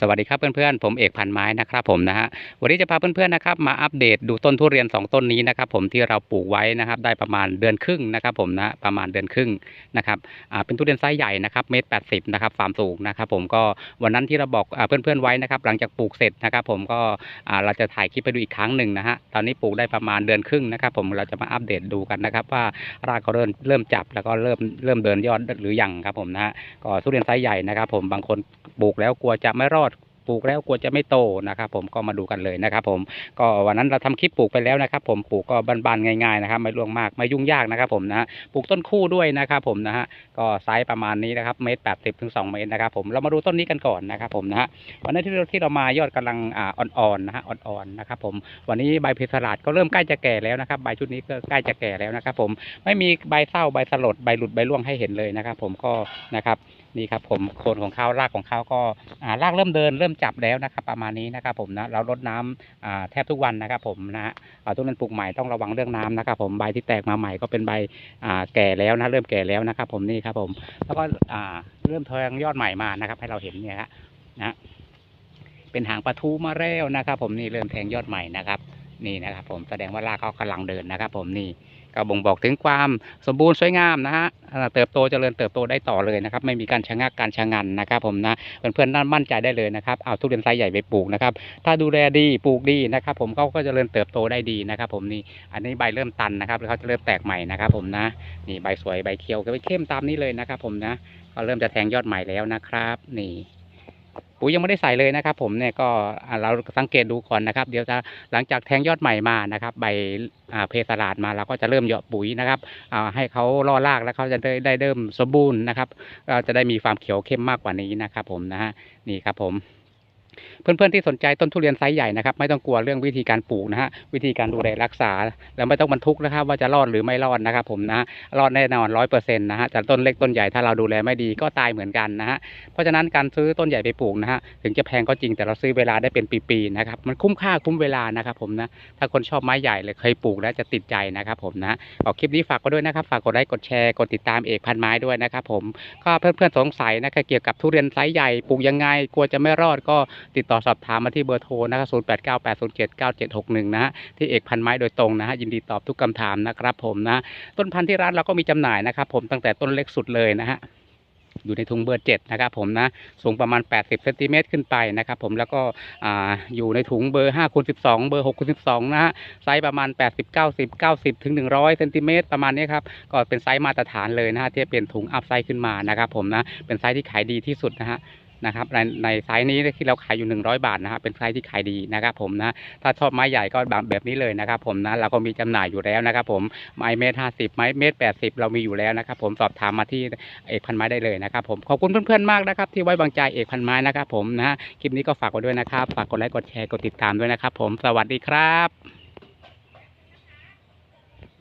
สวัสดีครับเพื่อนๆผมเอกพันไม้นะครับผมนะฮะวันนี้จะพาเพื่อนๆนะครับมาอัปเดตดูต้นทุเรียน 2 ต้นนี้นะครับผมที่เราปลูกไว้นะครับได้ประมาณเดือนครึ่งนะครับผมนะประมาณเดือนครึ่งนะครับอ่าเป็นทุเรียนไซส์ใหญ่นะครับเมตรแปดสิบนะครับความสูงนะครับผมก็วันนั้นที่เราบอกอ่าเพื่อนๆไว้นะครับหลังจากปลูกเสร็จนะครับผมก็อ่าเราจะถ่ายคลิปไปดูอีกครั้งหนึ่งนะฮะตอนนี้ปลูกได้ประมาณเดือนครึ่งนะครับผมเราจะมาอัปเดตดูกันนะครับว่ารากเขาเริ่มเริ่มจับแล้วก็เริ่มเริ่มเดินยอดหรือยังครับผมนะฮะก็ทุเรียนไซส์ใหญ่นะครับผมบางคนปลูกแล้วกลัวจะไม่รอด ปลูกแล้วกลัวจะไม่โตนะครับ ผมก็มาดูกันเลยนะครับ ผมก็วันนั้นเราทำคลิปปลูกไปแล้วนะครับ ผมปลูกก็บานๆง่ายๆนะครับ ไม่ล่วงมากไม่ยุ่งยากนะครับ ผมนะฮะปลูกต้นคู่ด้วยนะครับ ผมนะฮะก็ไซส์ประมาณนี้นะครับเมตรแปดสิบถึงสองเมตรนะครับ ผมเรามาดูต้นนี้กันก่อนนะครับ ผมนะฮะวันนั้นที่เราที่เรามายอดกำลังอ่าอ่อนๆนะฮะอ่อนๆนะครับ ผมวันนี้ใบเพชรสลัดก็เริ่มใกล้จะแก่แล้วนะครับใบชุดนี้ก็ใกล้จะแก่แล้วนะครับ ผมไม่มีใบเศร้าใบสลดใบหลุดใบร่วงให้เห็นเลยนะครับ ผมก็นะครับนี่ครับผมโคนของเขารากของเขาก็อ่ารากเริ่มเดินเริ่มจับแล้วนะครับประมาณนี้นะครับผมนะเรารดน้ำอ่าแทบทุกวันนะครับผมนะฮะต้นนั้นปลูกใหม่ต้องระวังเรื่องน้ำนะครับผมใบที่แตกมาใหม่ก็เป็นใบแก่แล้วนะเริ่มแก่แล้วนะครับ ผมนี่ครับผมแล้วก็เริ่มแทงยอดใหม่มานะครับ ให้เราเห็นเนี่ยฮะนะเป็นหางปลาทูมาแล้วนะครับ ผมนี่เริ่มแทงยอดใหม่นะครับ นี่นะครับผมแสดงว่ารากเขากำลังเดินนะครับ ผมนี่ก็บ่งบอกถึงความสมบูรณ์สวยงามนะฮะเติบโตเจริญเติบโตได้ต่อเลยนะครับ ไม่มีการชะงักการชะงันนะครับ ผมนะเพื่อนๆนั่นมั่นใจได้เลยนะครับเอาทุเรียนไซส์ใหญ่ไปปลูกนะครับ ถ้าดูแลดีปลูกดีนะครับ ผมเขาก็เจริญเติบโตได้ดีนะครับ ผมนี่อันนี้ใบเริ่มตันนะครับแล้วเขาจะเริ่มแตกใหม่นะครับ ผมนะนี่ใบสวยใบเขียวก็ไปเข้มตามนี้เลยนะครับ ผมนะก็เริ่มจะแทงยอดใหม่แล้วนะครับ นี่ ปุ๋ยยังไม่ได้ใส่เลยนะครับ ผมเนี่ยก็เราสังเกตดูก่อนนะครับ เดี๋ยวจะหลังจากแทงยอดใหม่มานะครับ ใบอ่าเพสลาดมาเราก็จะเริ่มเหยาะปุ๋ยนะครับอ่าให้เขาล่อรากแล้วเขาจะได้ได้เริ่มสมบูรณ์นะครับเราจะได้มีความเขียวเข้มมากกว่านี้นะครับ ผมนะฮะนี่ครับผม เพื่อนๆที่สนใจต้นทุเรียนไซส์ใหญ่นะครับไม่ต้องกลัวเรื่องวิธีการปลูกนะฮะวิธีการดูแลรักษา แล้วไม่ต้องบรรทุกนะครับ ว่าจะรอดหรือไม่รอดนะครับ ผมนะรอดแน่นอนร้อยเปอร์เซ็นต์นะฮะแต่ต้นเล็กต้นใหญ่ถ้าเราดูแลไม่ดีก็ตายเหมือนกันนะฮะเพราะฉะนั้นการซื้อต้นใหญ่ไปปลูกนะฮะถึงจะแพงก็จริงแต่เราซื้อเวลาได้เป็นปีๆนะครับมันคุ้มค่าคุ้มเวลานะครับผมนะถ้าคนชอบไม้ใหญ่เลยเคยปลูกแล้วจะติดใจนะครับผมนะออกคลิปนี้ฝากไว้ด้วยนะครับฝากกดไลค์กดแชร์กดติดตามเอกพันไม้ด้วยนะครับผมก็เพื่อนๆสงสัยนะครับเกี่ยวกับทุเรียนไซส์ใหญ่ปลูกยังไงกลัวจะไม่รอดก็ติดต่อสอบถามมาที่เบอร์โทรนะครับ0 8 9 8 0 7 9 7 6 1นะฮะที่เอกพันไม้โดยตรงนะฮะยินดีตอบทุกคำถามนะครับผมนะต้นพันธุ์ที่ร้านเราก็มีจำหน่ายนะครับผมตั้งแต่ต้นเล็กสุดเลยนะฮะอยู่ในถุงเบอร์เจ็ดนะครับผมนะสูงประมาณ 80เซนติเมตรขึ้นไปนะครับผมแล้วก็อ่าอยู่ในถุงเบอร์5คูณ12 เบอร์6คูณ12 นะฮะไซส์ประมาณ 80 90 90 ถึง 100เซนติเมตรประมาณนี้ครับก็เป็นไซส์มาตรฐานเลยนะฮะที่เป็นถุงอัพไซส์ขึ้นมานะครับผมนะเป็นไซส์ที่ขายดีที่สุดนะฮะ นะครับในในไซส์นี้ที่เราขายอยู่ 100 บาทนะฮะเป็นไซส์ที่ขายดีนะครับผมนะถ้าชอบไม้ใหญ่ก็แบบนี้เลยนะครับผมนะเราก็มีจำหน่ายอยู่แล้วนะครับผมไม้เมตรห้าสิบไม้เมตรแปดสิบเรามีอยู่แล้วนะครับผมสอบถามมาที่เอกพันไม้ได้เลยนะครับผมขอบคุณเพื่อนๆมากนะครับที่ไว้วางใจเอกพันไม้นะครับผมนะฮะคลิปนี้ก็ฝากไว้ด้วยนะครับฝากกดไลค์กดแชร์กดติดตามด้วยนะครับผมสวัสดีครับ